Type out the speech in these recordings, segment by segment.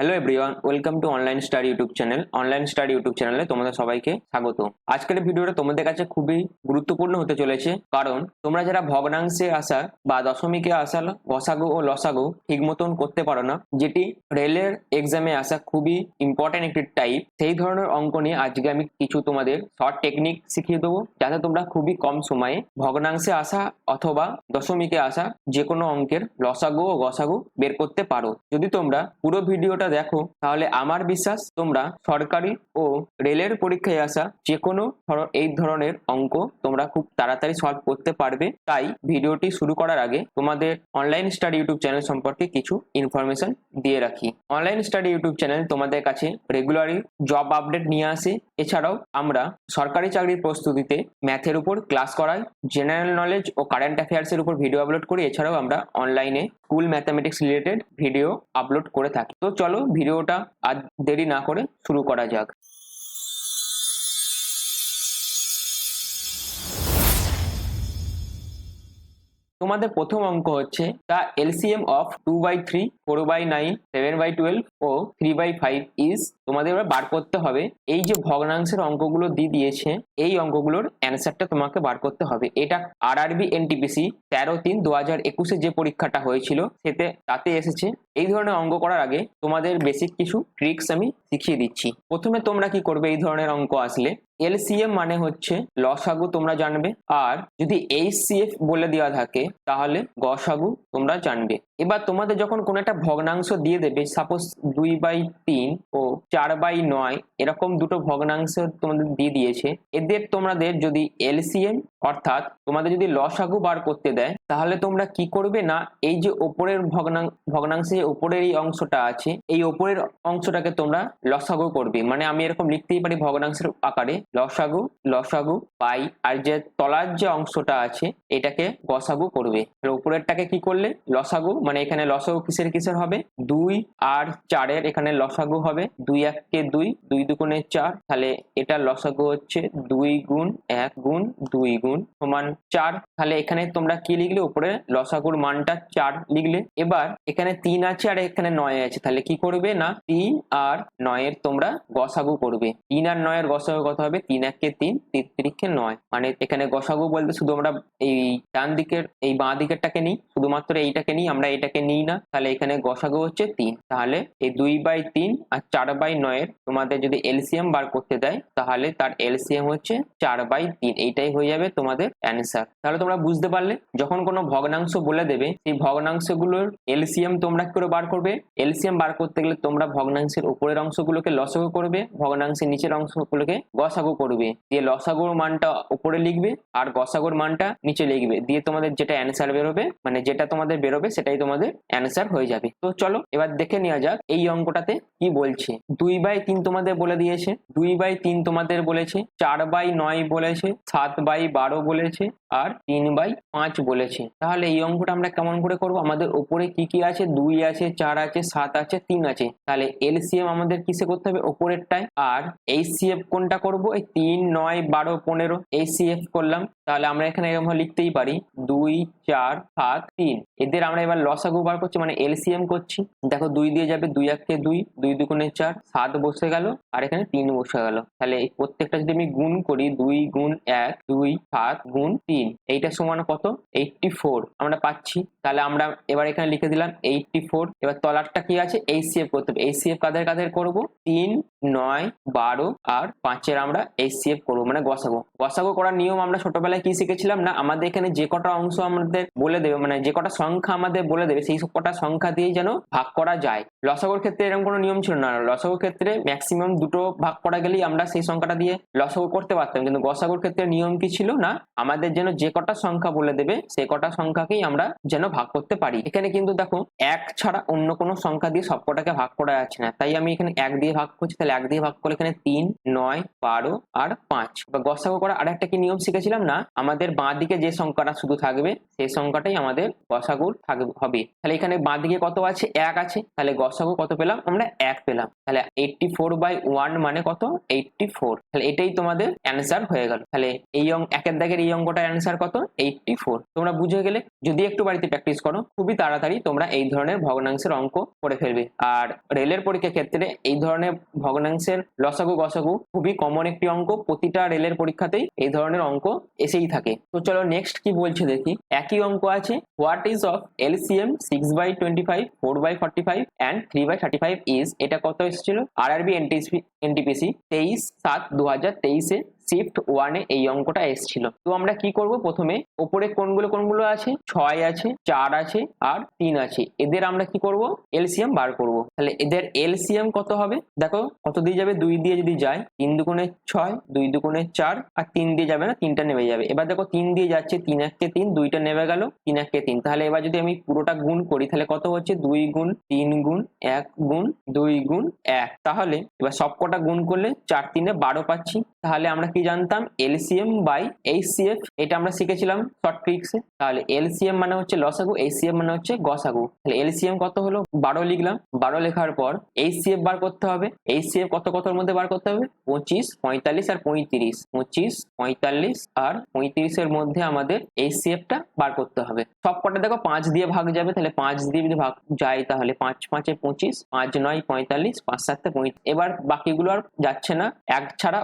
Hello everyone welcome to online study YouTube channel online study YouTube চ্যানেলে তোমাদের সবাইকে স্বাগত। আজকের ভিডিওটা তোমাদের কাছে খুবই গুরুত্বপূর্ণ হতে চলেছে। কারণ তোমরা যারা ভগ্নাংশে আসা বা দশমিকে আসা গসাগু ও লসাগু ঠিক মতন করতে পারো না, যেটি রেলের এক্সামে আসা খুবই ইম্পর্টেন্ট একটি টাইপ সেই ধরনের অঙ্ক নিয়ে আজকে আমি কিছু তোমাদের শর্ট টেকনিক শিখিয়ে দেবো, যাতে তোমরা খুবই কম সময়ে ভগ্নাংশে আসা অথবা দশমিকে আসা যে কোনো অঙ্কের লসাগু ও গসাগু বের করতে পারো। যদি তোমরা পুরো ভিডিওটা দেখো, তাহলে আমার বিশ্বাস তোমরা সরকারি ও রেলের পরীক্ষায় আসা যে কোনো এই ধরনের অঙ্ক তোমরা খুব তাড়াতাড়ি সলভ করতে পারবে। তাই ভিডিওটি শুরু করার আগে তোমাদের অনলাইন স্টাডি ইউটিউব চ্যানেল সম্পর্কে কিছু ইনফরমেশন দিয়ে রাখি। অনলাইন স্টাডি ইউটিউব চ্যানেল তোমাদের কাছে রেগুলারই জব আপডেট নিয়ে আসে। এছাড়াও আমরা সরকারি চাকরির প্রস্তুতিতে ম্যাথের উপর ক্লাস করাই জেনারেল নলেজ ও কারেন্ট অ্যাফেয়ার্সের উপর ভিডিও আপলোড করি। এছাড়াও আমরা অনলাইনে school mathematics related video upload করে থাকি। তো চলো ভিডিওটা আর দেরি না করে শুরু করা যাক। তোমাদের প্রথম অঙ্ক হচ্ছে the LCM of two by three four by nine seven by twelve O three by five is তোমাদের এবার বার করতে হবে। এই যে ভগ্নাংশের অঙ্কগুলো দিয়ে দিয়েছে, এই অঙ্কগুলোর অ্যান্সারটা তোমাকে বার করতে হবে। এটা আর আরবি এনটিপিসি তেরো তিন দু হাজার একুশে যে পরীক্ষাটা হয়েছিল, সেতে তাতে এসেছে। এই ধরনের অঙ্ক করার আগে তোমাদের বেসিক কিছু ট্রিক্স আমি শিখিয়ে দিচ্ছি। প্রথমে তোমরা কি করবে, এই ধরনের অঙ্ক আসলে? এলসিএম মানে হচ্ছে লসাগু তোমরা জানবে। আর যদি এইচসিএফ বলে দেওয়া থাকে, তাহলে গসাগু তোমরা জানবে। এবার তোমাদের যখন কোনো একটা ভগ্নাংশ দিয়ে দেবে সাপোজ দুই বাই তিন ও চার বাই নয়, এরকম দুটো ভগ্নাংশ তোমাদের দিয়ে দিয়েছে, এদের তোমাদের যদি এলসিএম, অর্থাৎ তোমাদের যদি লসাগু বার করতে দেয়, তাহলে তোমরা কি করবে না, এই যে ওপরের ভগ্নাং, ভগ্নাংশে যে ওপরের এই অংশটা আছে, এই ওপরের অংশটাকে তোমরা লসাগু করবে। মানে আমি এরকম লিখতেই পারি ভগ্নাংশের আকারে। লসাগু লসাগু, পাই আর যে তলার যে অংশটা আছে, এটাকে গসাগু করবে। উপরেরটাকে কি করলে? লসাগু মানে এখানে লসাগু কিসের কিসের হবে? দুই আর চারের এখানে লসাগু হবে। দুই এককে দুই দুই দুগুণে চার, তাহলে এটা লসাগু হচ্ছে দুই গুণ এক গুণ দুই গুণ সমান চার। তাহলে এখানে তোমরা কি লিখলে? উপরে লসাগুর মানটা চার লিখলে। এবার এখানে তিন আছে আর এখানে নয় আছে, তাহলে কি করবে? না, তিন আর নয়ের তোমরা গসাগু করবে। তিন আর নয়ের গসাগু কত হবে? তিন একে তিন তিন তিরিখে নয়। মানে এখানে গসাগু বলতে শুধু আমরা এই ডান দিকের, এই বাঁ দিকেরটাকে নিই, শুধুমাত্র এইটাকে নিই, আমরা এইটাকে নিই না। তাহলে এখানে গসাগু হচ্ছে তিন। তাহলে এই দুই বাই তিন আর চার বাই নয়ের তোমাদের যদি এলসিএম বার করতে দেয়, তাহলে তার এলসিএম হচ্ছে চার বাই তিন। এইটাই হয়ে যাবে তোমাদের অ্যান্সার। তাহলে তোমরা বুঝতে পারলে, যখন কোনো ভগ্নাংশ বলে দেবে, সেই ভগ্নাংশগুলোর এলসিএম তোমরা কি করে বার করবে? এলসিএম বার করতে গেলে তোমরা ভগ্নাংশের উপরের অংশগুলোকে লসাগু করবে, ভগ্নাংশের নিচের অংশগুলোকে গসাগু করবে। দিয়ে লসাগুর মানটা উপরে লিখবে আর গসাগুর মানটা নিচে লিখবে। দিয়ে তোমাদের যেটা অ্যান্সার বেরোবে মানে যেটা তোমাদের বেরোবে, সেটাই তোমাদের অ্যান্সার হয়ে যাবে। তো চলো, এবার দেখে নেওয়া যাক এই অঙ্কটাতে কি বলছে? দুই বাই তিন তোমাদের বলে দিয়েছে। দুই বাই তিন তোমাদের বলেছে। চার বাই নয় বলেছে। সাত বাই বারো বলেছে। আর তিন বাই পাঁচ বলেছে। তাহলে এই অঙ্কটা আমরা কেমন করে করব? আমাদের উপরে কি কি আছে? দুই আছে, চার আছে, সাত আছে, তিন আছে। তাহলে এলসিএম আমাদের কিসে করতে হবে? ওপরেরটায়। আর এই সিএফ কোনটা করব? এই তিন, নয়, বারো, পনেরো এই সিএফ করলাম। তাহলে আমরা এখানে এরকম লিখতেই পারি। দুই, চার, সাত, তিন। এদের আমরা এবার লসাগু বার করছি মানে এলসিএম করছি। দেখো দুই দিয়ে যাবে দুই এককে দুই। দুই দুগুণে চার, সাত বসে গেল আর এখানে তিন বসে গেল। তাহলে এই প্রত্যেকটা যদি আমি গুণ করি, দুই গুণ এক, দুই, সাত গুণ তিন, এইটা সমান কত? এইটটি ফোর আমরা পাচ্ছি। তাহলে আমরা এবার এখানে লিখে দিলাম এইটটি ফোর এবার তলারটা কি আছে? এই সিএফ করতে হবে। এই সিএফ কাদের কাদের করব? তিন, নয়, বারো আর পাঁচের আমরা এই সিএফ করব মানে গসাগো। গসাগো করার নিয়ম আমরা ছোটবেলায় কি শিখেছিলাম না? আমাদের এখানে যে কটা অংশ আমাদের বলে দেবে মানে যে কটা সংখ্যা আমাদের বলে দেবে, সেই কটা সংখ্যা দিয়ে যেন ভাগ করা যায়। লসাগুর ক্ষেত্রে এরকম কোনো নিয়ম ছিল না। লসাগুর ক্ষেত্রে ম্যাক্সিমাম দুটো ভাগ করা গেলেই আমরা সেই সংখ্যাটা দিয়ে লসাগু করতে পারতাম। কিন্তু গসাগুর ক্ষেত্রে নিয়ম কি ছিল না? আমাদের যেন যে কটা সংখ্যা বলে দেবে সেই কটা সংখ্যাকেই আমরা যেন ভাগ করতে পারি। এখানে কিন্তু দেখো, এক ছাড়া অন্য কোনো সংখ্যা দিয়ে সবকটাকে ভাগ করা যাচ্ছে না। তাই আমি এখানে এক দিয়ে ভাগ করছি, তাহলে এক দিয়ে ভাগ করলে এখানে তিন, নয়, বারো আর পাঁচ। গসাগু করা আর একটা কি নিয়ম শিখেছিলাম না? আমাদের বাঁ দিকে যে সংখ্যাটা শুধু থাকবে সেই সংখ্যাটাই আমাদের গসাগুর থাকবে হবে। তাহলে এখানে বাঁ দিকে কত আছে? এক আছে। তাহলে গসাগু কত পেলাম? আমরা এক পেলাম। তাহলে এইটটি ফোর বাই ওয়ান মানে কত? এইটটি ফোর তাহলে এটাই তোমাদের অ্যান্সার হয়ে গেল। তাহলে এই অঙ্ক একের দাগের এই অঙ্কটার অ্যান্সার কত? এইটটি ফোর তোমরা বুঝে গেলে যদি একটু বাড়িতে প্র্যাকটিস করো, খুবই তাড়াতাড়ি তোমরা এই ধরনের ভগ্নাংশের অঙ্ক করে ফেলবে। আর রেলের পরীক্ষার ক্ষেত্রে এই ধরনের ভগ্নাংশের লসাগু গসাগু খুবই কমন একটি অঙ্ক। প্রতিটা রেলের পরীক্ষাতেই এই ধরনের অঙ্ক এসেই থাকে। তো চলো নেক্সট কি বলছে দেখি। একই অঙ্ক আছে। What is of LCM six by twenty five four by forty five and three by thirty five is এটা কত এসেছিল? আর আরবি এনটিপিসি তেইশ সাত দু হাজার তেইশে। শিফট ওয়ানে এই অঙ্কটা এসেছিল। তো আমরা কি করব প্রথমে? ওপরে কোনগুলো কোনগুলো আছে? ছয় আছে, চার আছে, আর তিন আছে। এদের আমরা কি করব? এলসিএম বার করব। তাহলে এদের এলসিএম কত হবে? দেখো, কত দিয়ে যাবে? দুই দিয়ে যদি যায়, তিন দুগুণে ছয়, দুই দুগুণে চার, আর তিন দিয়ে যাবে না, তিনটা নেমে যাবে। এবার দেখো, তিন দিয়ে যাচ্ছে, তিন এককে তিন, দুইটা নেমে গেল, তিন এককে তিন। তাহলে এবার যদি আমি পুরোটা গুণ করি, তাহলে কত হচ্ছে? দুই গুণ তিন গুণ এক গুণ দুই গুণ এক। তাহলে এবার সবকটা গুণ করলে চার তিনে বারো পাচ্ছি। তাহলে আমরা কি জানতাম? এলসিএম বাই এইচসিএফ এটা আমরা শিখেছিলাম শর্ট ট্রিক্সে তাহলে এলসিএম মানে হচ্ছে লসাগু এইচসিএফ মানে হচ্ছে গসাগু। তাহলে এলসিএম কত হলো? বারো লিখলাম। বারো লেখার পর এইচসিএফ বার করতে হবে। এইচসিএফ কত কতর মধ্যে বার করতে হবে? পঁচিশ, পঁয়তাল্লিশ আর পঁয়ত্রিশ। পঁচিশ, পঁয়তাল্লিশ আর পঁয়ত্রিশের মধ্যে আমাদের এইচসিএফটা বার করতে হবে। সব কটা দেখো, পাঁচ দিয়ে ভাগ যাবে। তাহলে পাঁচ দিয়ে যদি ভাগ যায় তাহলে পাঁচ, পাঁচে পঁচিশ, পাঁচ নয়, পঁয়তাল্লিশ, পাঁচ সাতে পঁয়ত্রিশ। এবার বাকিগুলো আর যাচ্ছে না। এক ছাড়া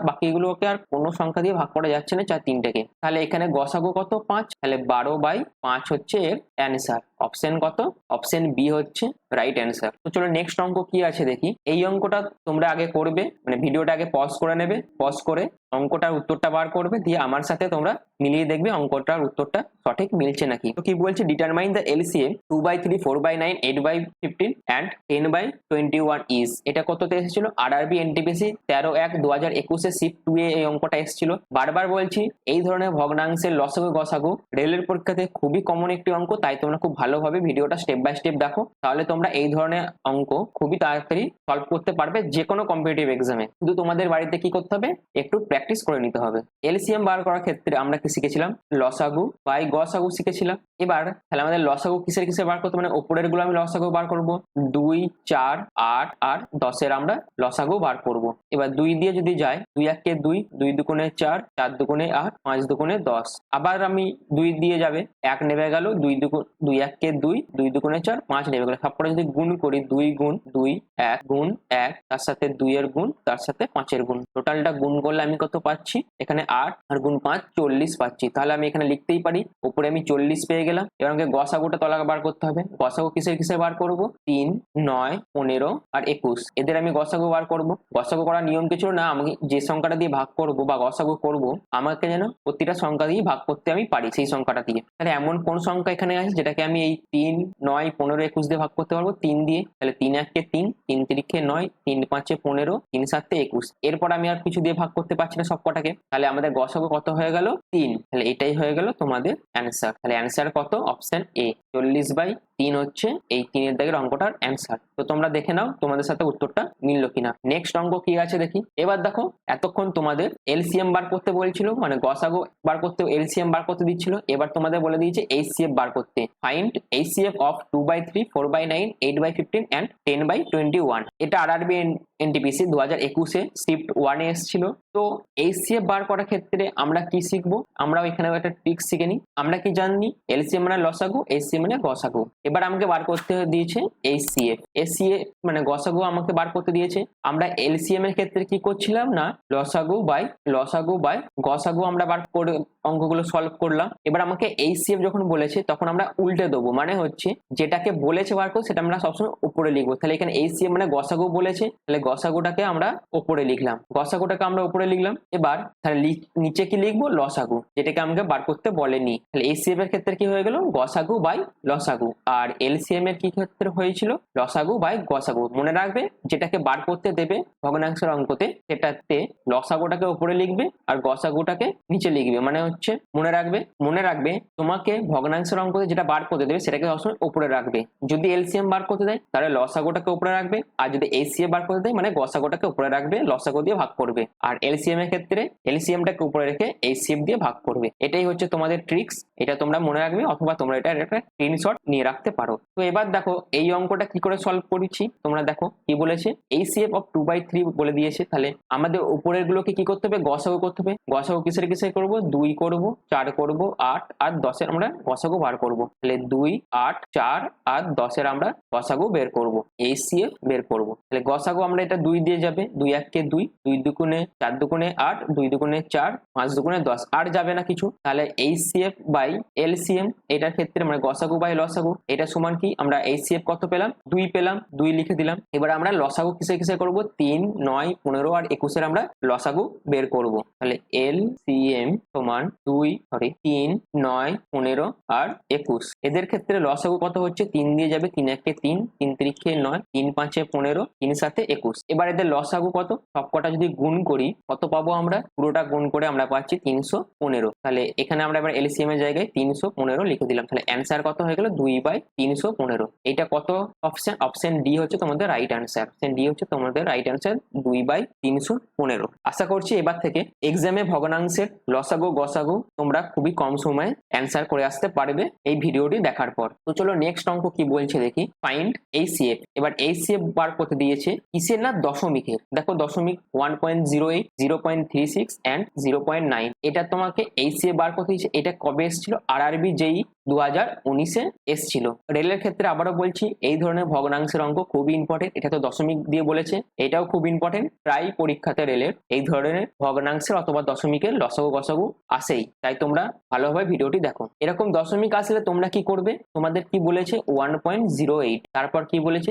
বাকিগুলোকে আর কোনো সংখ্যা দিয়ে ভাগ করা যাচ্ছে না, চার তিনটাকে। তাহলে এখানে গসাগো কত? পাঁচ। তাহলে বারো বাই পাঁচ হচ্ছে এর অ্যান্সার অপশন কত? অপশন বি হচ্ছে রাইট অ্যান্সার তো চলো নেক্সট অঙ্ক কি আছে দেখি। এই অঙ্কটা তোমরা আগে করবে মানে ভিডিওটা আগে পজ করে নেবে পজ করে অঙ্কটার উত্তরটা বার করবে, দিয়ে আমার সাথে তোমরা মিলিয়ে দেখবে অঙ্কটার উত্তরটা সঠিক মিলছে নাকি। তো কি বলছে? Determine the LCM two by three four by nine eight by fifteen and ten by twenty one is এটা কততে এসেছিল? আর আরবি এনটিপিসি তেরো এক দু হাজার একুশে শিফট টু এ এই অঙ্কটা এসেছিল। বারবার বলছি, এই ধরনের ভগ্নাংশের লসাগু গসাগু রেলের পরীক্ষাতে খুবই কমন একটি অঙ্ক, তাই তোমরা খুব ভালোভাবে ভিডিওটা স্টেপ বাই স্টেপ দেখো। তাহলে তোমরা এই ধরনের অঙ্ক খুবই তাড়াতাড়ি সলভ করতে পারবে যে কোনো কম্পিটিটিভ এক্সামে শুধু তোমাদের বাড়িতে কি করতে হবে? একটু প্র্যাকটিস করে নিতে হবে। এলসিএম বার করার ক্ষেত্রে আমরা কি শিখেছিলাম? লসাগু বাই গসাগু শিখেছিলাম। এবার তাহলে আমাদের লসাগু কিসের কিসের বার করতে মানে ওপরেরগুলো আমি লসাগু বার করব। দুই, চার, আট আর দশের আমরা লসাগু বার করব। এবার দুই দিয়ে যদি যায়, দুই এককে দুই দুই দুগুণে চার চার দুগুণে আট, পাঁচ দুগুণে দশ। আবার আমি দুই দিয়ে যাবে, এক নেমে গেল, দুই দুগুণ দুই এককে দুই দুই দুগুণে চার, পাঁচ নেমে গেল। সবকটা যদি গুণ করি, দুই গুণ, দুই, এক গুণ, এক, তার সাথে দুইয়ের গুণ, তার সাথে পাঁচের গুণ। টোটালটা গুণ করলে আমি কত পাচ্ছি? এখানে আট আর গুণ পাঁচ, চল্লিশ পাচ্ছি। তাহলে আমি এখানে লিখতেই পারি উপরে আমি চল্লিশ পেয়ে গেলাম। এবার আমাকে গসাগুটা তলা বার করতে হবে। গসাগু কিসের কিসের বার করব? তিন, নয়, পনেরো আর একুশ। এদের আমি গসাগু বার করব। গসাগু করার নিয়ম কিছু না আমি যে সংখ্যাটা দিয়ে ভাগ করব বা গসাগু করব, আমাকে যেন প্রতিটা সংখ্যা দিয়ে ভাগ করতে আমি পারি সেই সংখ্যাটা দিয়ে। তাহলে এমন কোন সংখ্যা এখানে আছে যেটাকে আমি এই তিন, নয়, পনেরো, একুশ দিয়ে ভাগ করতে পারব? তিন দিয়ে। তাহলে তিন এককে তিন তিন তিরিখে নয়, তিন পাঁচে পনেরো, তিন সাতে একুশ। এরপর আমি আর কিছু দিয়ে ভাগ করতে পারছি না সব কটাকে তাহলে আমাদের গসাগু কত হয়ে গেল? তিন। তাহলে এটাই হয়ে গেল তোমাদের অ্যান্সার তাহলে অ্যান্সার কত? অপশন এ চল্লিশ বাই তিন হচ্ছে এই তিনের দাগের অঙ্কটার অ্যান্সার তো তোমরা দেখে নাও তোমাদের সাথে উত্তরটা মিললো কিনা। নেক্সট অঙ্ক কি আছে দেখি। এবার দেখো, এতক্ষণ তোমাদের এলসিএম বার করতে বলছিল মানে গসাগো বার করতে এলসিএম বার করতে দিচ্ছিল। এবার তোমাদের বলে দিয়েছে এইচসিএফ বার করতে। Find HCF of two by three four by nine eight by fifteen and ten by twenty one এটা আর আরবি এনটিপিসি দু হাজার একুশে শিফট ওয়ানে এসেছিল। তো এইচসিএফ বার করার ক্ষেত্রে আমরা কি শিখব? আমরাও এখানে একটা ট্রিক শিখে নিই। আমরা কি জানি এলসিএম মানে লসাগু এইচসিএম মানে গসাগু। এবার আমাকে বার করতে দিয়েছে এই এইচসিএফ এসিএফ মানে গসাগু আমাকে বার করতে দিয়েছে। আমরা এলসিএম এর ক্ষেত্রে কি করছিলাম না? লসাগু বাই লসাগু বাই গসাগু আমরা বার করে অঙ্কগুলো সলভ করলাম। এবার আমাকে এই এইচসিএফ যখন বলেছে, তখন আমরা উল্টে দেবো। মানে হচ্ছে, যেটাকে বলেছে বার সেটা আমরা সবসময় উপরে লিখব। তাহলে এখানে এইচসিএফ মানে গসাগু বলেছে, তাহলে গসাগুটাকে আমরা উপরে লিখলাম। গসাগুটাকে আমরা উপরে লিখলাম। এবার, তাহলে নিচে কি লিখব? লসাগু, যেটাকে আমাকে বার করতে বলেনি। তাহলে এইচসিএফ এর ক্ষেত্রে কি হয়ে গেল? গসাগু বাই লসাগু। আর এলসিএম এর কি ক্ষেত্রে হয়েছিল? লসাগু বাই গসাগু। মনে রাখবে, যেটাকে বার করতে দেবে ভগ্নাংশের অঙ্কতে, সেটাতে লসাগুটাকে উপরে লিখবে আর গসাগুটাকে নিচে লিখবে। মানে হচ্ছে, মনে রাখবে মনে রাখবে, তোমাকে ভগ্নাংশের অঙ্কতে যেটা বার করতে দেবে সেটাকে সবসময় উপরে রাখবে। যদি এলসিএম বার করতে দেয়, তাহলে লসাগুটাকে উপরে রাখবে, আর যদি এসিএ বার করতে দেয় মানে গসাগুটাকে উপরে রাখবে, লসাগু দিয়ে ভাগ করবে। আর এলসিএম এর ক্ষেত্রে, এলসিএমটাকে উপরে রেখে এইচসিএফ দিয়ে ভাগ করবে। এটাই হচ্ছে তোমাদের ট্রিক্স, এটা তোমরা মনে রাখবে, অথবা তোমরা এটা একটা স্ক্রিনশট নিয়ে রাখতে পারো। তো এবার দেখো, এই অঙ্কটা কি করে সলভ করেছি? তোমরা দেখো, কি বলেছে? এই CF of two by three বলে দিয়েছে। তাহলে আমাদের উপরের গুলোকে কি করতে হবে? গসাগু করতে হবে। গসাগু কিসের কিসের করব? দুই করব, চার করব, আট, আর দশের আমরা গসাগু বার করব। তাহলে দুই, আট, চার, আর দশের আমরা গসাগু বের করব। এই সিএফ বের করব। তাহলে গসাগু আমরা এটা দুই দিয়ে যাবে। দুই এককে দুই দুই দুগুণে চার দুগুণে আট, দুই দুগুণে চার, পাঁচ দুগুণে দশ। আর যাবে না কিছু। তাহলে এই সিএফ বাই এলসিএম এটার ক্ষেত্রে মানে গসাগু বাই লসাগু, এটা সমান কি? আমরা এই সিএফ কত পেলাম? দুই পেলাম, দুই লিখে দিলাম। এবার আমরা লসাগু কিসে কিসে করব? তিন, নয়, পনেরো, আর একুশের আমরা লসাগু বের করব। তাহলে এল সি এম সমান দুই সরি তিন, নয়, পনেরো আর একুশ। এদের ক্ষেত্রে লসাগু কত হচ্ছে? তিন দিয়ে যাবে, তিন একে তিন তিন তিরিখে নয়, তিন পাঁচে পনেরো, তিন সাথে একুশ। এবার এদের লসাগু কত? সবকটা যদি গুণ করি, কত পাবো আমরা? পুরোটা গুণ করে আমরা পাচ্ছি তিনশো পনেরো। তাহলে এখানে আমরা এবার এলসিএম এর জায়গায় তিনশো পনেরো লিখে দিলাম। তাহলে অ্যান্সার কত হয়ে গেল? দুই বাই তিনশো পনেরো। এটা কত অপশন অপশন ডি হচ্ছে তোমাদের রাইট অ্যান্সার অপশন ডি হচ্ছে তোমাদের রাইট অ্যান্সার দুই বাই তিনশো পনেরো। আশা করছি এবার থেকে এক্সামে ভগ্নাংশের লসাগু গসাগু তোমরা খুবই কম সময়ে অ্যান্সার করে আসতে পারবে এই ভিডিওটি দেখার পর। তো চলো নেক্সট অঙ্ক কি বলছে দেখি। ফাইন্ড এই সিএফ এবার এই সিএফ বার করতে দিয়েছে কিসের না দশমিকের? দেখো দশমিক one point zero eight zero point three six and zero point nine এটা তোমাকে এই সিএফ বার করতে দিয়েছে। এটা কবে এসেছিল? আর আরবি যেই দু হাজার উনিশে এসছিল। রেলের ক্ষেত্রে আবারও বলছি, এই ধরনের ভগ্নাংশের অঙ্ক খুবই ইম্পর্টেন্ট এটা তো দশমিক দিয়ে বলেছে। এটাও খুব ইম্পর্টেন্ট প্রায় পরীক্ষাতে রেলের এই ধরনের ভগ্নাংশের অথবা দশমিকের লসাগু গসাগু আসেই তাই তোমরা ভালোভাবে ভিডিওটি দেখো। এরকম দশমিক আসলে তোমরা কি করবে? তোমাদের কি বলেছে? ওয়ান পয়েন্ট জিরো এইট তারপর কি বলেছে?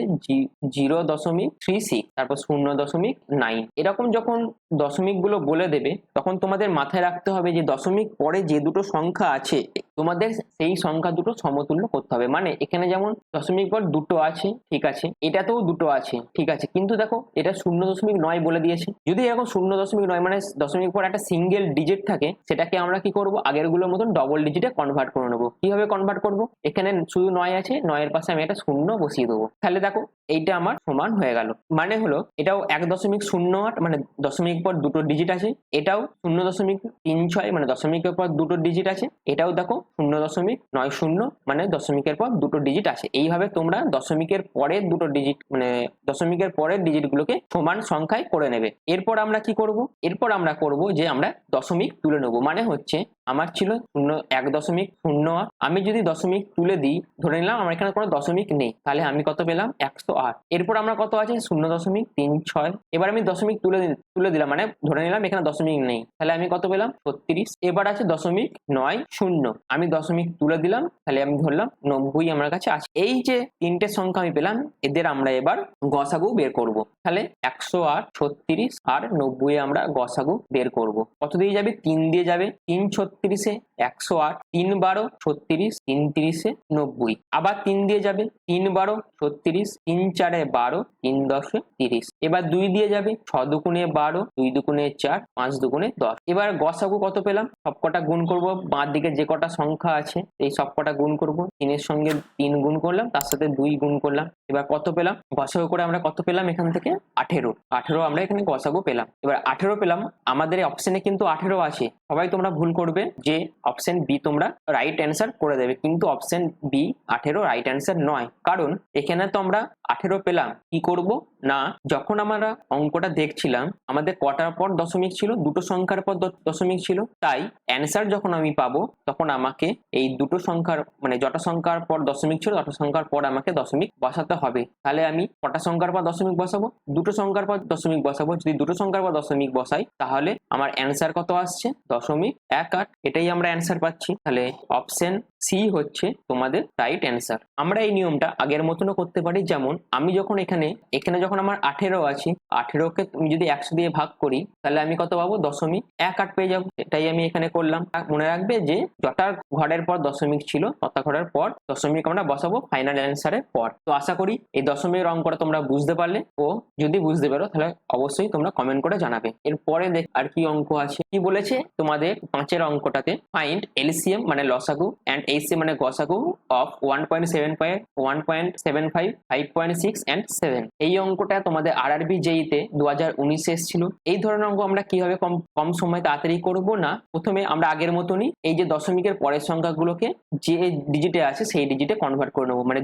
জিরো দশমিক থ্রি সিক্স তারপর শূন্য দশমিক নাইন এরকম যখন দশমিকগুলো বলে দেবে, তখন তোমাদের মাথায় রাখতে হবে যে দশমিক পরে যে দুটো সংখ্যা আছে, তোমাদের সেই সংখ্যা দুটো সমতুল্য করতে হবে। মানে এখানে যেমন দশমিক পর দুটো আছে, ঠিক আছে, এটাতেও দুটো আছে, ঠিক আছে। কিন্তু দেখো, এটা শূন্য দশমিক নয় বলে দিয়েছে। যদি এরকম শূন্য দশমিক নয় মানে দশমিক পর একটা সিঙ্গেল ডিজিট থাকে, সেটাকে আমরা কি করব? আগেরগুলোর মতন ডবল ডিজিটে কনভার্ট করে নেব। কীভাবে কনভার্ট করব? এখানে শুধু নয় আছে, নয়ের পাশে আমি একটা শূন্য বসিয়ে দেবো। তাহলে দেখো, এইটা আমার সমান হয়ে গেল। মানে হলো, এটাও এক দশমিক শূন্য আট মানে দশমিক পর দুটো ডিজিট আছে। এটাও শূন্য দশমিক তিন ছয় মানে দশমিকের পর দুটো ডিজিট আছে। এটাও দেখো, শূন্য দশমিক নয় শূন্য মানে দশমিকের পর দুটো ডিজিট আছে। এইভাবে তোমরা দশমিকের পরের দুটো ডিজিট মানে দশমিকের পরের ডিজিট গুলোকে সমান সংখ্যায় করে নেবে। এরপর আমরা কি করব? এরপর আমরা করব যে আমরা দশমিক তুলে নেব। মানে হচ্ছে, আমার ছিল শূন্য, এক দশমিক শূন্য আট। আমি যদি দশমিক তুলে দিই, ধরে নিলাম আমার এখানে কোনো দশমিক নেই, তাহলে আমি কত পেলাম? একশো আট। এরপর আমরা কত আছে? শূন্য দশমিক তিন ছয়। এবার আমি দশমিক তুলে তুলে দিলাম মানে ধরে নিলাম এখানে দশমিক নেই, তাহলে আমি কত পেলাম? ছত্রিশ। এবার আছে দশমিক নয় শূন্য। আমি দশমিক তুলে দিলাম, তাহলে আমি ধরলাম নব্বই আমার কাছে আছে। এই যে তিনটে সংখ্যা আমি পেলাম, এদের আমরা এবার গসাগু বের করব। তাহলে একশো আট, ছত্রিশ আর নব্বই আমরা গসাগু বের করব। কত দিয়ে যাবে? তিন দিয়ে যাবে। তিন ছত্রিশে একশো আট, তিন বারো ছত্রিশ, তিন তিরিশে নব্বই। আবার তিন দিয়ে যাবে, তিন বারো ছত্রিশ, তিন চারে বারো, তিন দশে তিরিশ। এবার দুই দিয়ে যাবে, ছ দুগুণে বারো, দুই দুগুণে চার, পাঁচ দুগুণে দশ। এবার গসাগু কত পেলাম? সবকটা গুণ করব, বাঁ দিকে যে কটা সংখ্যা আছে, এই সবকটা গুণ করব। তিনের সঙ্গে তিন গুণ করলাম, তার সাথে দুই গুণ করলাম। এবার কত পেলাম? গসাগু করে আমরা কত পেলাম এখান থেকে? আঠেরো। আঠেরো আমরা এখানে গসাগু পেলাম। এবার আঠেরো পেলাম, আমাদের অপশনে কিন্তু আঠেরো আছে। সবাই তোমরা ভুল করবে যে অপশন বি তোমরা রাইট অ্যান্সার করে দেবে, কিন্তু অপশন বি আঠেরো রাইট অ্যান্সার নয়। কারণ এখানে তো আমরা আঠেরো পেলাম, কি করব? না, যখন আমরা অঙ্কটা দেখছিলাম, আমাদের কটার পর দশমিক ছিল? দুটো সংখ্যার পর দশমিক ছিল। তাই অ্যান্সার যখন আমি পাবো, তখন আমাকে এই দুটো সংখ্যার মানে যটা সংখ্যার পর দশমিক ছিল, তটা সংখ্যার পর আমাকে দশমিক বসাতে হবে। তাহলে আমি কটা সংখ্যার পর দশমিক বসাবো? দুটো সংখ্যার পর দশমিক বসাবো। যদি দুটো সংখ্যার পর দশমিক বসাই, তাহলে আমার অ্যান্সার কত আসছে? দশমিক এক আট এটাই আমরা অ্যান্সার পাচ্ছি। তাহলে অপশন সি হচ্ছে তোমাদের রাইট অ্যান্সার আমরা এই নিয়মটা আগের মতনও করতে পারি, যেমন আমি যখন এখানে এখানে যখন আমার আঠেরো আছে, আঠেরোকে তুমি যদি একশো দিয়ে ভাগ করি, তাহলে আমি কত পাবো? দশমিক এক আট পেয়ে যাব। এটাই আমি এখানে করলাম। মনে রাখবে যে যটা ঘরের পর দশমিক ছিল তত ঘরের পর দশমিক আমরা বসাবো ফাইনাল অ্যান্সারের পর। তো আশা করি এই দশমিকের অঙ্কটা তোমরা বুঝতে পারলে। ও যদি বুঝতে পারো, তাহলে অবশ্যই তোমরা কমেন্ট করে জানাবে। এরপরে দেখ আর কি অঙ্ক আছে। কি বলেছে? তোমাদের পাঁচের অঙ্কটাতে ফাইন্ড এলসিএম মানে লসাগু অ্যান্ড এইচ মানে গসাগু of one point seven five one point seven five five point six and seven এই অঙ্কটা তোমাদের আর আর আরবি জেইতে দু হাজার উনিশে এসেছিল। এই ধরনের অঙ্ক আমরা কীভাবে কম কম সময় তাড়াতাড়ি করব না? প্রথমে আমরা আগের মতনই এই যে দশমিকের পরের সংখ্যাগুলোকে যে ডিজিটে আছে সেই ডিজিটে কনভার্ট করে নেব। মানে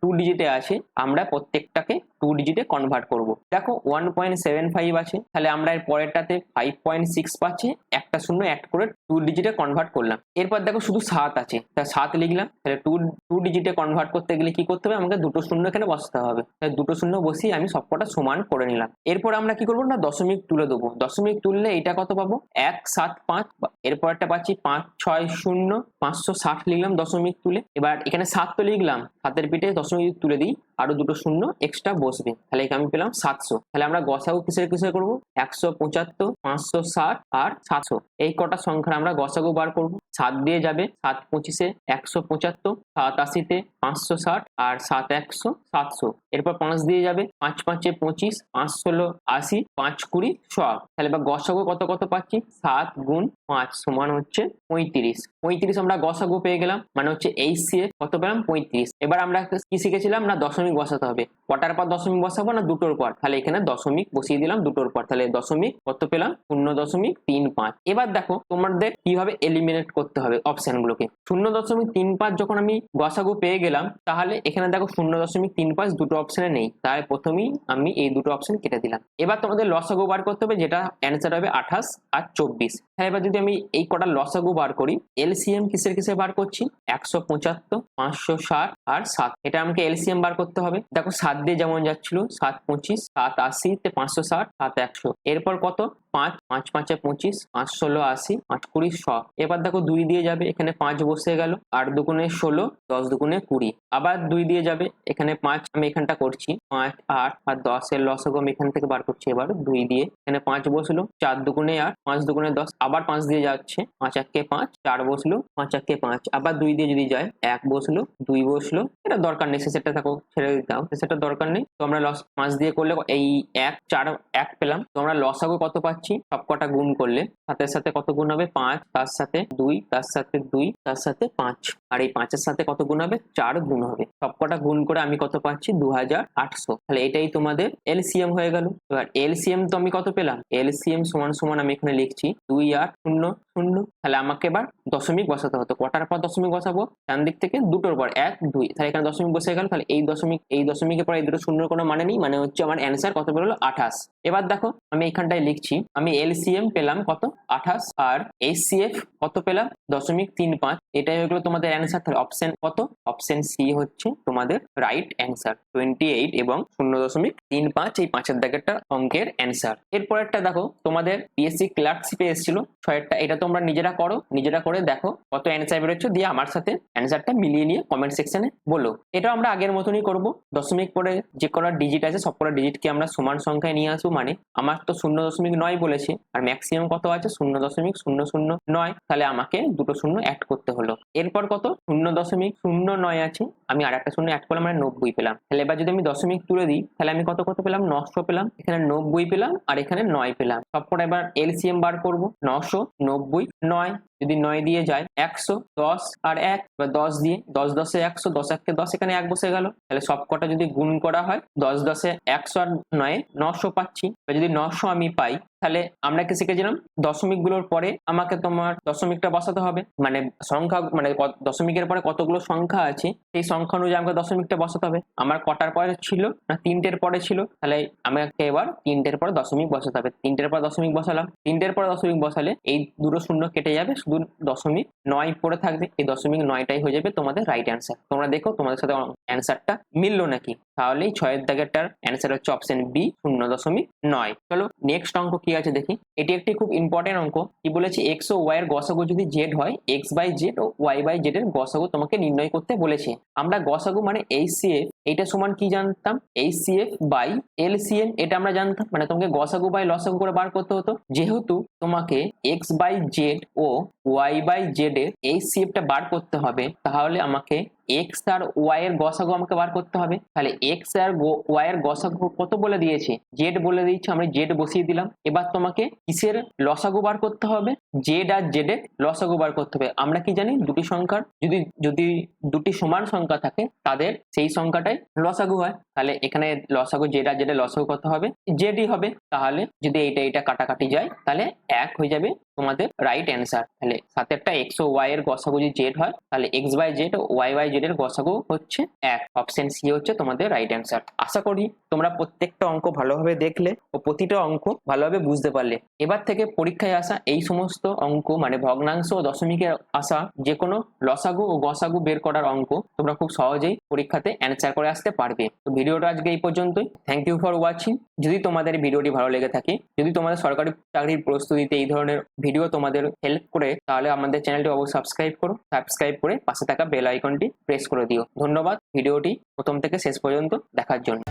টু ডিজিটে আছে, আমরা প্রত্যেকটাকে টু ডিজিটে কনভার্ট করব। দেখো ওয়ান পয়েন্ট সেভেন ফাইভ আছে, তাহলে আমরা এর পরেরটাতে ফাইভ পয়েন্ট সিক্স পাচ্ছি, একটা শূন্য অ্যাড করে টু ডিজিটে কনভার্ট করলাম। এরপর দেখো শুধু সাত আছে, তা সাত লিখলাম, তাহলে টু টু ডিজিটে কনভার্ট করতে গেলে কি করতে হবে? আমাকে দুটো শূন্য এখানে বসাতে হবে। তাহলে দুটো শূন্য বসিয়ে আমি সবকটা সমান করে নিলাম। এরপর আমরা কি করব? না, দশমিক তুলে দেবো। দশমিক তুললে এটা কত পাবো? এক, সাত, পাঁচ এরপর একটা পাচ্ছি পাঁচ, ছয়, শূন্য, পাঁচশো ষাট লিখলাম দশমিক তুলে। এবার এখানে সাত তো লিখলাম, সাতের পিঠে দশমিক তুলে দিই, আরও দুটো শূন্য এক্সট্রা বসবে। তাহলে এখানে আমি পেলাম সাতশো। তাহলে আমরা গসাগু কিসের কিসের করব? একশো পঁচাত্তর, পাঁচশো ষাট আর সাতশো। এই কটা সংখ্যা আমরা গসাগু বার করব। সাত দিয়ে যাবে, সাত পঁচিশে একশো পঁচাত্তর, সাত আশিতে পাঁচশো ষাট আর সাত একশো সাতশো। এরপর পাঁচ দিয়ে যাবে, পাঁচ পাঁচে পঁচিশ, পাঁচ ষোলো আশি, পাঁচ কুড়ি সব তাহলে বা গসাগু কত কত পাচ্ছি? সাত গুণ পাঁচ সমান হচ্ছে পঁয়ত্রিশ। পঁয়ত্রিশ আমরা গসাগু পেয়ে গেলাম মানে হচ্ছে এইচ সি এ কত পেলাম? পঁয়ত্রিশ। এবার আমরা কি শিখেছিলাম? না দশমিক বসাতে হবে। কটার পর দশমিক বসাবো না দুটোর পর? তাহলে এখানে দশমিক বসিয়ে দিলাম দুটোর পর। তাহলে দশমিক কত পেলাম? শূন্য দশমিক তিন পাঁচ। এবার দেখো তোমাদের কীভাবে এলিমিনেট করতে হবে অপশন গুলোকে। শূন্য দশমিক তিন পাঁচ যখন আমি গসাগু পেয়ে গেলাম, তাহলে এখানে দেখো শূন্য দশমিক তিন পাঁচ দুটো অপশনে নেই। তাই প্রথমেই আমি এই দুটো অপশন কেটে দিলাম। এবার তোমাদের লসাগু বার করতে হবে, যেটা অ্যান্সার হবে আঠাশ আর চব্বিশ। হ্যাঁ এবার যদি আমি এই কটা লসাগু বার করি এলসিএম কিসের কিসে বার করছি? একশো পঁচাত্তর, পাঁচশো ষাট আর সাত। এটা আমাকে এলসিএম বার করতে হবে। দেখো সাত দিয়ে যেমন যাচ্ছিল, সাত পঁচিশ, সাত আশিতে পাঁচশো ষাট, সাত একশো। এরপর কত? পাঁচ পাঁচ, পাঁচে পঁচিশ, পাঁচ ষোলো আশি, পাঁচ কুড়ি শ। এবার দেখো দুই দিয়ে যাবে, এখানে পাঁচ বসে গেল, আট দুগুণে ষোলো, দশ দুগুণে কুড়ি। আবার দুই দিয়ে যাবে, এখানে পাঁচ আমি এখানটা করছি, পাঁচ, আট আর দশের লসগো আমি এখান থেকে বার করছি এবার দুই দিয়ে। এখানে পাঁচ বসল, চার দুগুণে আট, পাঁচ দুগুণে দশ, আবার পাঁচ দিয়ে যাচ্ছে, পাঁচ একে পাঁচ, চার বসল, পাঁচ একে পাঁচ, আবার দুই দিয়ে যদি যায়, এক বসল, দুই বসল, এটা দরকার নেই সেটা থাকো ছেড়ে দিতাম সেটা দরকার নেই। তো আমরা লস, পাঁচ দিয়ে করলে এই এক, চার, এক পেলাম, তো আমরা লসাগু কত পাচ্ছি? সব কটা গুণ করলে সাতের সাথে কত গুণ হবে? পাঁচ। তার সাথে দুই, তার সাথে দুই, তার সাথে পাঁচ। আর এই পাঁচের সাথে কত গুণ হবে? চার গুণ হবে। সব কটা গুণ করে আমি কত পাচ্ছি? দু হাজার আটশো। তাহলে এটাই তোমাদের এলসিএম হয়ে গেল। এবার এলসিএম তো আমি কত পেলাম? এলসিএম সমান সমান আমি এখানে লিখছি দুই আট শূন্য শূন্য, তাহলে আমাকে এবার দশমিক বসাতে হতো কটার পর দশমিক বসাবো? ডান দিক থেকে দুটোর পর এক, দুই। তাহলে এখানে দশমিক বসে গেল, তাহলে এই দশমিক, এই দশমিকের পর এই দুটো শূন্যর কোনো মানে নেই মানে হচ্ছে আমার অ্যান্সার কত বেরোলো? আঠাশ। এবার দেখো, আমি এখানটায় লিখছি, আমি এলসিএম পেলাম কত? আঠাশ, আর এইচসিএফ কত পেলাম? দশমিক তিন পাঁচ। এটাই হয়ে গেলো তোমাদের অ্যান্সার তাহলে অপশন কত? অপশন সি হচ্ছে তোমাদের রাইট অ্যান্সার টোয়েন্টি এইট এবং শূন্য দশমিক তিন পাঁচ, এই পাঁচের দাগেরটা অঙ্কের অ্যান্সার এরপরেরটা দেখো, তোমাদের পিএসসি ক্লার্কশিপে এসেছিল, ছয়েরটা, এটা তোমরা নিজেরা করো, নিজেরা করে দেখো কত অ্যান্সার বেরোচ্ছে, দিয়ে আমার সাথে অ্যান্সারটা মিলিয়ে নিয়ে কমেন্ট সেকশনে বলো। এটা আমরা আগের মতনই করব, দশমিক পরে যে কটা ডিজিট আছে, সব কটা ডিজিটকে আমরা সমান সংখ্যায় নিয়ে আসব মানে আমার তো শূন্য দশমিক নয় বলেছে, আর ম্যাক্সিমাম কত আছে? শূন্য দশমিক শূন্য শূন্য নয়, তাহলে আমাকে দুটো শূন্য অ্যাড করতে হলো। এরপর কত? শূন্য দশমিক শূন্য নয় আছে। আমি আর একটা শূন্য অ্যাড করলাম মানে নব্বই পেলাম। তাহলে এবার যদি আমি দশমিক তুলে দিই, তাহলে আমি কত কত পেলাম? নশো পেলাম। এখানে নব্বই পেলাম আর এখানে নয় পেলাম। সবকটা এবার এলসিএম বার করব। নশো, নব্বই, নয়। যদি নয় দিয়ে যায় একশো, দশ আর এক, বা দশ দিয়ে, দশ দশে একশো, দশ এককে দশ, এখানে এক বসে গেল। তাহলে সবকটা যদি গুণ করা হয়, দশ দশে একশো আর নয়, নশো পাচ্ছি। বা যদি নশো আমি পাই, তাহলে আমরা কি শিখেছিলাম? দশমিকগুলোর পরে আমাকে তোমার দশমিকটা বসাতে হবে। মানে সংখ্যা মানে দশমিকের পরে কতগুলো সংখ্যা আছে, সেই সংখ্যা অনুযায়ী আমাকে দশমিকটা বসাতে হবে। আমার কটার পরে ছিল না, তিনটের পরে ছিল, তাহলে আমাকে এবার তিনটের পরে দশমিক বসাতে হবে। তিনটের পরে দশমিক বসালাম। তিনটের পরে দশমিক বসালে এই দুটো শূন্য কেটে যাবে, শুধু দশমিক নয় পড়ে থাকবে, এই দশমিক নয়টাই হয়ে যাবে তোমাদের রাইট অ্যান্সার তোমরা দেখো তোমাদের সাথে অ্যান্সারটা মিললো নাকি। তাহলেই ছয়ের দাগেরটার অ্যান্সার হচ্ছে অপশন বি শূন্য দশমিক নয়। চলো নেক্সট অঙ্ক কি আছে দেখি। এটি একটি খুব ইম্পর্টেন্ট অঙ্ক। কি বলেছে? এক্স ও ওয়াই এর গসাগু যদি জেড হয় এক্স বাই জেড ও ওয়াই বাই জেড এর গসাগু তোমাকে নির্ণয় করতে বলেছে। আমরা গসাগু মানে এইচ সি এফ এইটা সমান কি জানতাম? H C F by L C M এটা আমরা জানতাম। মানে তোমাকে গসাগু বাই লসাগু করে বার করতে হতো। যেহেতু তোমাকে এক্স বাই জেড ও ওয়াই বাই জেড এর এইচ সি এফটা বার করতে হবে, তাহলে আমাকে এক্স আর ওয়াই এর গসাগু আমাকে বার করতে হবে। তাহলে এক্স আর ওয়াই এর গসাগু কত বলে দিয়েছে? জেড বলে দিয়েছে আমরা জেড বসিয়ে দিলাম। এবার তোমাকে কিসের লসাগু বার করতে হবে? জেড আর জেড এর লসাগু বার করতে হবে। আমরা কি জানি? দুটি সংখ্যার, যদি যদি দুটি সমান সংখ্যা থাকে, তাদের সেই সংখ্যাটাই লসাগু হয়। তাহলে এখানে লসাগু জেড আর জেড এর লসাগু কত হবে। জেডই হবে। তাহলে যদি এইটা এইটা কাটাকাটি যায়, তাহলে এক হয়ে যাবে তোমাদের রাইট অ্যান্সার তাহলে সাতেরটা এক্স ও ওয়াই এর গসাগু যদি জেড হয়, তাহলে X by Z Y by এর গসাগু হচ্ছে এক। অপশন সি হচ্ছে তোমাদের রাইট অ্যান্সার আশা করি তোমরা প্রত্যেকটা অঙ্ক ভালোভাবে দেখলে ও প্রতিটা অঙ্ক ভালোভাবে বুঝতে পারলে। এবার থেকে পরীক্ষায় আসা এই সমস্ত অঙ্ক মানে ভগ্নাংশ ও দশমিকে আসা যে কোনো লসাগু ও গসাগু বের করার অঙ্ক তোমরা খুব সহজেই পরীক্ষাতে অ্যান্সার করে আসতে পারবে। তো ভিডিওটা আজকে এই পর্যন্তই। থ্যাংক ইউ ফর ওয়াচিং যদি তোমাদের ভিডিওটি ভালো লেগে থাকে, যদি তোমাদের সরকারি চাকরির প্রস্তুতিতে এই ধরনের ভিডিও তোমাদের হেল্প করে, তাহলে আমাদের চ্যানেলটি অবশ্যই সাবস্ক্রাইব করো। সাবস্ক্রাইব করে পাশে থাকা বেল আইকনটি প্রেস করে দিও। ধন্যবাদ ভিডিওটি প্রথম থেকে শেষ পর্যন্ত দেখার জন্য।